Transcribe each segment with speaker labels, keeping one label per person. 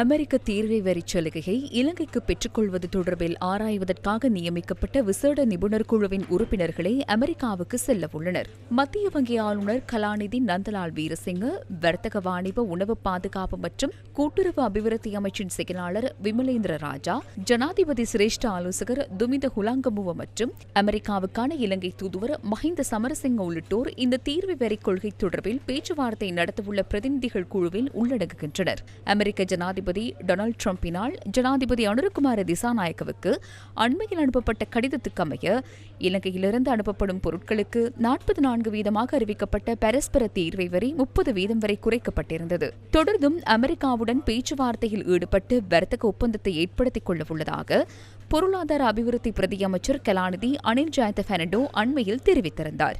Speaker 1: அமெரிக்க தீர்வை வரி சலுகையை இலங்கைக்கு பெற்றுக்கொள்வது தொடர்பில் ஆராய்வதற்காக நியமிக்கப்பட்ட விசேட நிபுணர் குழுவின் உறுப்பினர்களே அமெரிக்காவுக்கு செல்ல உள்ளனர். மத்திய வங்கி ஆளுநர் கலாநிதி நந்தலால் வீரசிங்க வர்த்தக வாணிப உணவு பாதுகாப்பு மற்றும் கூட்டுறவு அபிவிருத்தி அமைச்சின் செயலாளர் விமலேந்திர ராஜா ஜனாதிபதி சிரேஷ்ட ஆலோசகர் துமித ஹுலாங்கமுவ மற்றும் அமெரிக்காவுக்கான இலங்கை தூதுவர் மஹிந்த சமரசிங்க உள்ளிட்டோர் இந்த தீர்வு வரி கொள்கை தொடர்பில் பேச்சுவார்த்தை நடத்தவுள்ள பிரதிநிதிகள் குழுவில் உள்ளடங்குகின்றனர். அமெரிக்க ஜனாதிபதி டொனால்டு ட்ரம்ப்பினால் ஜனாதிபதி அனுரகுமார திசாநாயக்கவுக்கு அண்மையில் அனுப்பப்பட்ட கடிதத்துக்கு அமைய இலங்கையிலிருந்து அனுப்பப்படும் பொருட்களுக்கு நாற்பது நான்கு வீதமாக அறிவிக்கப்பட்ட பரஸ்பர தீர்வை வரை முப்பது வீதம் வரை குறைக்கப்பட்டிருந்தது. தொடர்ந்தும் அமெரிக்காவுடன் பேச்சுவார்த்தையில் ஈடுபட்டு வர்த்தக ஒப்பந்தத்தை ஏற்படுத்திக் கொள்ளவுள்ளதாக பொருளாதார அபிவிருத்தி பிரதியமைச்சர் கலாநிதி அனில் ஜெயந்த பெர்னாண்டோ அண்மையில் தெரிவித்திருந்தார்.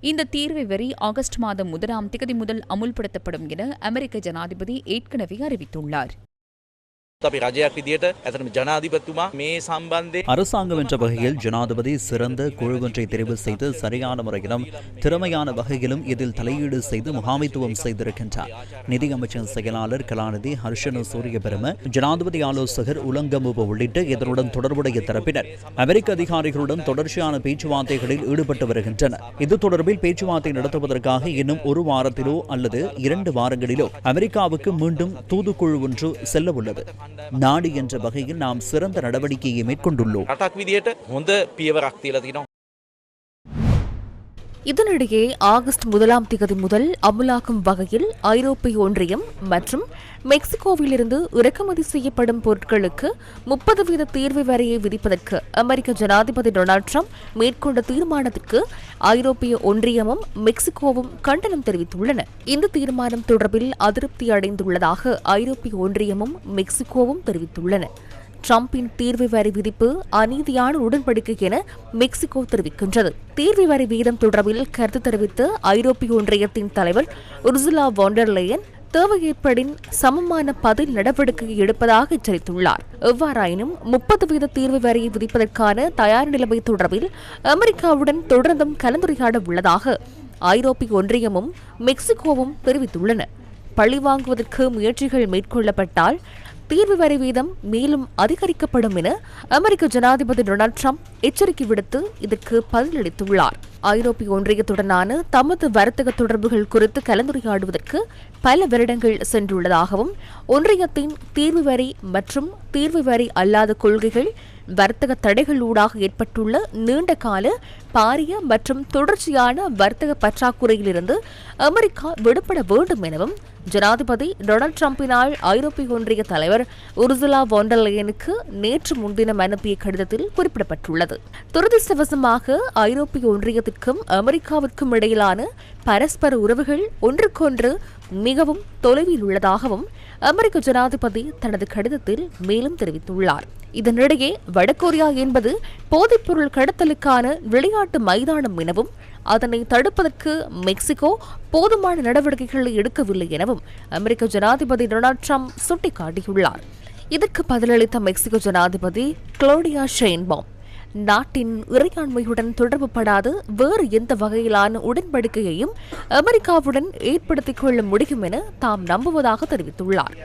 Speaker 1: இந்த தீர்வை வரி ஆகஸ்ட் மாதம் முதலாம் திகதி முதல் அமுல்படுத்தப்படும் என அமெரிக்க ஜனாதிபதி ஏற்கனவே அறிவித்துள்ளார்.
Speaker 2: අපි රජයක් විදියට ඇතනම ජනාධිපත්තුමා මේ සම්බන්ධය
Speaker 3: அரசாங்கம் என்ற வகையில் ஜனாதிபதி சிறந்த குழுவொன்றை தெரிவு செய்து சரியான முறையிலும் திறமையான வகையிலும் இதில் தலையீடு செய்து முகாமைத்துவம் செய்திருக்கின்றார் நிதியமைச்சின் செயலாளர் கலாநிதி ஹர்ஷனு சூரியபெரும ஜனாதிபதி ஆலோசகர் உலங்கமுப உள்ளிட்ட இதனுடன் தொடர்புடைய தரப்பினர் அமெரிக்க அதிகாரிகளுடன் தொடர்ச்சியான பேச்சுவார்த்தைகளில் ஈடுபட்டு வருகின்றனர் இது தொடர்பில் பேச்சுவார்த்தை நடத்துவதற்காக இன்னும் ஒரு வாரத்திலோ அல்லது இரண்டு வாரங்களிலோ அமெரிக்காவுக்கு மீண்டும் தூதுக்குழு ஒன்று செல்ல உள்ளது நாடு என்ற வகையில் நாம் சிறந்த நடவடிக்கையை மேற்கொண்டுள்ளோம்.
Speaker 4: இதனிடையே ஆகஸ்ட் முதலாம் திகதி முதல் அமுலாக்கும் வகையில் ஐரோப்பிய ஒன்றியம் மற்றும் மெக்சிகோவிலிருந்து இறக்குமதி செய்யப்படும் பொருட்களுக்கு முப்பது வீத தீர்வு வரையை விதிப்பதற்கு அமெரிக்க ஜனாதிபதி டொனால்ட் ட்ரம்ப் மேற்கொண்ட தீர்மானத்திற்கு ஐரோப்பிய ஒன்றியமும் மெக்சிகோவும் கண்டனம் தெரிவித்துள்ளன. இந்த தீர்மானம் தொடர்பில் அதிருப்தி அடைந்துள்ளதாக ஐரோப்பிய ஒன்றியமும் மெக்சிகோவும் தெரிவித்துள்ளன. ட்ரம்பின் தீர்வு வரி விதிப்பு அநீதியான உடன்படிக்கை என மெக்சிகோ தெரிவிக்கின்றது. தீர்வு வரி வீதம் தொடர்பில் கருத்து தெரிவித்த ஐரோப்பிய ஒன்றியத்தின் தலைவர் உர்சுலா வாண்டர்லேயன் தேவை ஏற்படின் சமமான பதில் நடவடிக்கை எடுப்பதாக எச்சரித்துள்ளார். எவ்வாறாயினும் முப்பது வீத தீர்வு வரியை விதிப்பதற்கான தயார் நிலைமை தொடர்பில் அமெரிக்காவுடன் தொடர்ந்தும் கலந்துரையாட உள்ளதாக ஐரோப்பிய ஒன்றியமும் மெக்சிகோவும் தெரிவித்துள்ளன. பழிவாங்குவதற்கு முயற்சிகள் மேற்கொள்ளப்பட்டால் தீர்வு வரி வீதம் மேலும் அதிகரிக்கப்படும் என அமெரிக்க ஜனாதிபதி டொனால்ட் ட்ரம்ப் எச்சரிக்கை விடுத்து இதற்கு பதிலளித்துள்ளார். ஐரோப்பிய ஒன்றியத்துடனான தமது வர்த்தக தொடர்புகள் குறித்து கலந்துரையாடுவதற்கு பல வருடங்கள் சென்றுள்ளதாகவும் ஒன்றியத்தின் தீர்வு வரி மற்றும் தீர்வு வரி அல்லாத கொள்கைகள் வர்த்தக தடைகளூடாக ஏற்பட்டுள்ள நீண்ட கால பாரிய மற்றும் தொடர்ச்சியான வர்த்தக பற்றாக்குறையிலிருந்து அமெரிக்கா விடுபட வேண்டும் எனவும் ஜனாதிபதி டொனால்டு டிரம்பினால் ஐரோப்பிய ஒன்றிய தலைவர் உர்சுலா வாண்டர்லேயனுக்கு நேற்று முன்தினம் அனுப்பிய கடிதத்தில் குறிப்பிடப்பட்டுள்ளது. துரதிருஷ்டவசமாக ஐரோப்பிய ஒன்றியத்திற்கும் அமெரிக்காவிற்கும் இடையிலான பரஸ்பர உறவுகள் ஒன்றுக்கொன்று மிகவும் தொலைவில் உள்ளதாகவும் அமெரிக்க ஜனாதிபதி தனது கடிதத்தில் மேலும் தெரிவித்துள்ளார். இதனிடையே வடகொரியா என்பது போதைப்பொருள் கடத்தலுக்கான விளையாட்டு மைதானம் எனவும் அதனை தடுப்பதற்கு மெக்சிகோ போதுமான நடவடிக்கைகளை எடுக்கவில்லை எனவும் அமெரிக்க ஜனாதிபதி டொனால்ட் ட்ரம்ப் சுட்டிக்காட்டியுள்ளார். இதற்கு பதிலளித்த மெக்சிகோ ஜனாதிபதி குளோடியா ஷெயின்பாம் நாட்டின் இறையாண்மையுடன் தொடர்புபடாது வேறு எந்த வகையிலான உடன்படிக்கையையும் அமெரிக்காவுடன் ஏற்படுத்திக் கொள்ள முடியும் என தாம் நம்புவதாக தெரிவித்துள்ளார்.